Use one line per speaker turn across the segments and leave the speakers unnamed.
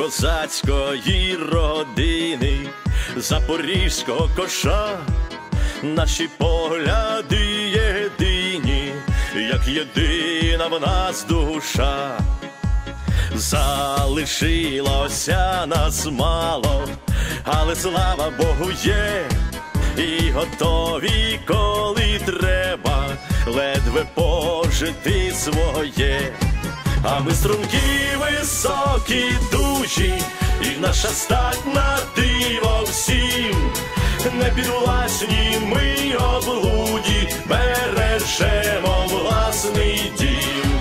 Козацької родини, запорізького коша, наші погляди єдині, як єдина в нас душа. Залишилося нас мало, але слава Богу є, і готові, коли треба, ледве пожити своє. А ми струнки високі дужі, і наша стать на диво всім, не підвласні ми облуді, бережемо власний дім,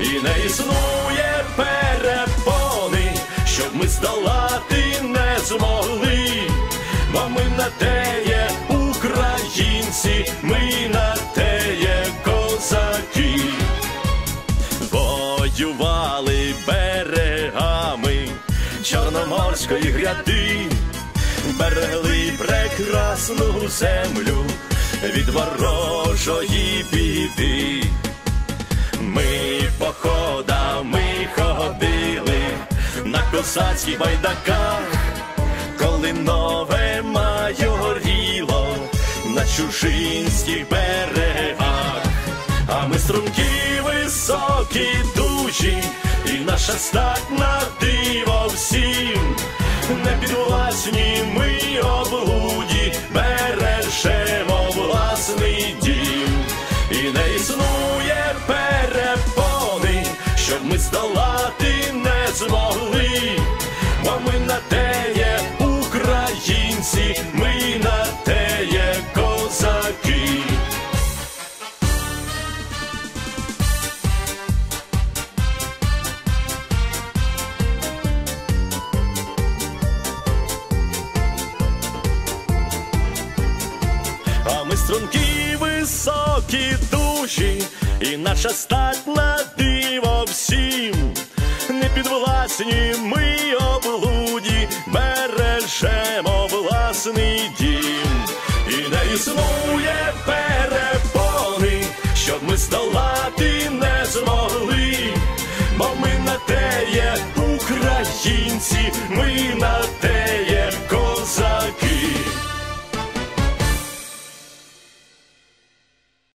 і не існує перепони, щоб ми здолати не змогли, бо ми на те є українці, ми на те є козаки. Воювали берегами Чорноморської гряди, берегли прекрасну землю від ворожої біди. Ми походами ходили на козацьких байдаках, коли нове маю горіло на чужинських берегах. А ми струнки високі дужі, і наша стать на диво всім, не підвласні ми облуді, бережемо власний дім, і не існує перепони, щоб ми здолати не змогли, струнки високі душі, і наша стать на диво всім, не підвласні ми облуді, бережемо власний дім, і не існує перепони, щоб ми здолати не змогли, бо ми на те є українці, ми на